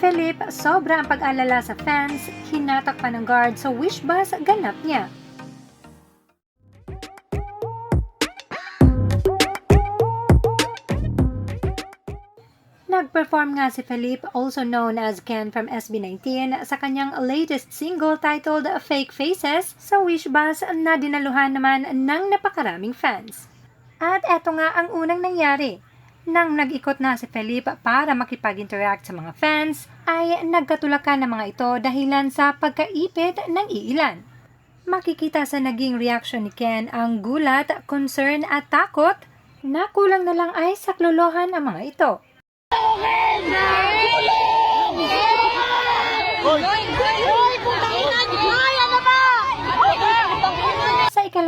Philip, sobra ang pag-alala sa fans, hinatak pa ng guard sa wish bus ganap niya. Nag-perform nga si Philippe, also known as Ken from SB19, sa kanyang latest single titled Fake Faces sa Wish Bus na dinaluhan naman ng napakaraming fans. At eto nga ang unang nangyari. Nang nag-ikot na si Philippe para makipag-interact sa mga fans, ay nagkatulakan ng mga ito dahilan sa pagkaipit ng iilan. Makikita sa naging reaction ni Ken ang gulat, concern at takot na kulang na lang ay saklolohan ang mga ito. Sa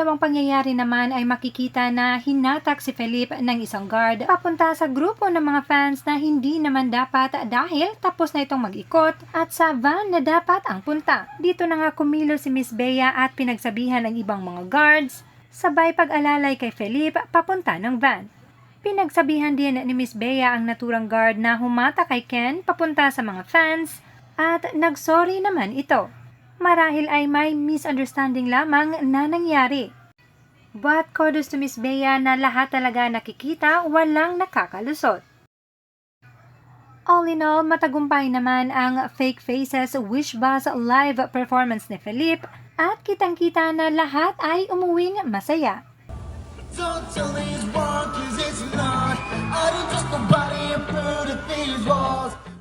ikalawang pangyayari naman ay makikita na hinatak si Felipe ng isang guard papunta sa grupo ng mga fans na hindi naman dapat dahil tapos na itong mag-ikot at sa van na dapat ang punta. Dito na nga kumilo si Miss Bea at pinagsabihan ng ibang mga guards sabay pag-alalay kay Felipe papunta ng van. Pinagsabihan din ni Miss Bea ang naturang guard na humata kay Ken papunta sa mga fans at nagsorry naman ito. Marahil ay may misunderstanding lamang na nangyari. But kudos to Miss Bea na lahat talaga nakikita walang nakakalusot. All in all, matagumpay naman ang Fake Faces Wish Bus live performance ni Philip at kitang-kita na lahat ay umuwing masaya. Don't tell me